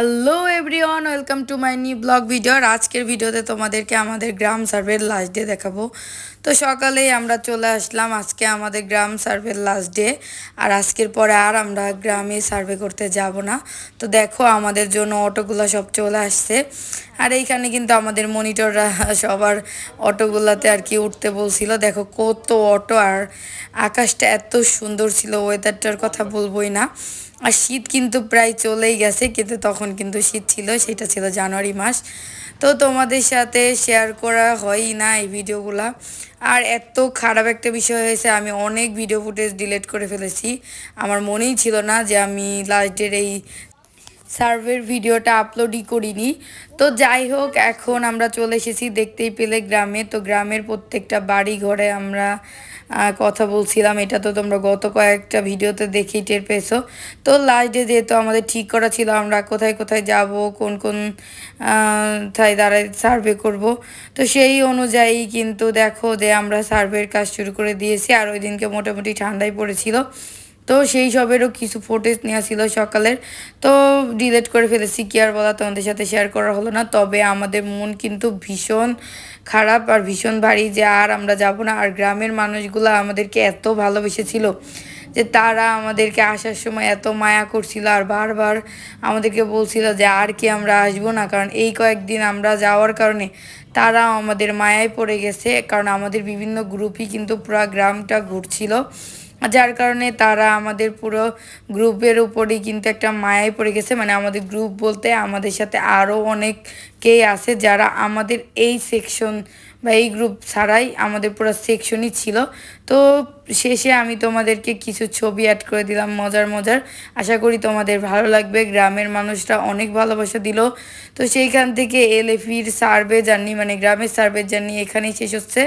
Hello everyone welcome to my new blog video আর আজকের ভিডিওতে তোমাদেরকে আমাদের গ্রাম সার্ভের লাস্ট ডে দেখাবো। তো সকালেই আমরা চলে আসলাম আজকে আমাদের গ্রাম সার্ভের লাস্ট ডে আর আজকের পরে আর আমরা গ্রামে সার্ভে করতে যাব না। তো দেখো আমাদের জন্য অটোগুলো সব চলে আসছে। আর এইখানে কিন্তু আমাদের মনিটররা সবার অটোগুলোতে আর কি উঠতে বলছিল। দেখো কত অটো আর আকাশটা এত সুন্দর ছিল ওয়েদারটার কথা বলবোই না। আর শীত কিন্তু প্রায় চলেই গেছে, কিন্তু তখন কিন্তু শীত ছিল, সেটা ছিল জানুয়ারি মাস। তো তোমাদের সাথে শেয়ার করা হয়ই না এই ভিডিওগুলা। আর এত খারাপ একটা বিষয় হয়েছে, আমি অনেক ভিডিও ফুটেজ ডিলেট করে ফেলেছি। আমার মনেই ছিল না যে আমি লাস্টের এই সার্ভের ভিডিওটা আপলোডই করিনি। তো যাই হোক, এখন আমরা চলে এসেছি দেখতেই পেলে গ্রামে। তো গ্রামের প্রত্যেকটা বাড়ি ঘরে আমরা কথা বলছিলাম। এটা তো তোমরা গত কয়েকটা ভিডিওতে দেখেই টের পেয়েছ। তো লাস্ট ডে যেহেতু আমাদের ঠিক করা ছিল, আমরা কোথায় কোথায় যাব, কোন কোন থাই দাঁড়ায় সার্ভে করব। তো সেই অনুযায়ী কিন্তু দেখো যে আমরা সার্ভের কাজ শুরু করে দিয়েছি। আর ওই দিনকে মোটামুটি ঠান্ডাই পড়েছিল। তো সেই সবেরও কিছু ফুটেজ নেওয়া ছিল সকালের। তো ডিলেট করে ফেলেছি, কি আর বলা, তোমাদের সাথে শেয়ার করা হলো না। তবে আমাদের মন কিন্তু ভীষণ খারাপ আর ভীষণ ভারী যে আর আমরা যাব না। আর গ্রামের মানুষগুলো আমাদেরকে এত ভালোবেসেছিল যে তারা আমাদেরকে আসার সময় এত মায়া করছিল আর বারবার আমাদেরকে বলছিল যে আর কি আমরা আসব না। কারণ এই কয়েকদিন আমরা যাওয়ার কারণে তারা আমাদের মায়ায় পড়ে গেছে। কারণ আমাদের বিভিন্ন গ্রুপই কিন্তু পুরো গ্রামটা ঘুরছিল। যার কারণে তারা আমাদের পুরো গ্রুপের উপরই কিন্তু একটা মায়ায় পড়ে গেছে। মানে আমাদের গ্রুপ বলতে আমাদের সাথে আরও অনেককেই আছে যারা আমাদের এই সেকশন বা এই গ্রুপ ছাড়াই আমাদের পুরো সেকশনই ছিল। তো শেষে আমি তোমাদেরকে কিছু ছবি অ্যাড করে দিলাম মজার মজার। আশা করি তোমাদের ভালো লাগবে। গ্রামের মানুষরা অনেক ভালোবাসা দিল। তো সেইখান থেকে এলএফির সার্ভে জার্নি মানে গ্রামের সার্ভে জার্নি এখানেই শেষ হচ্ছে।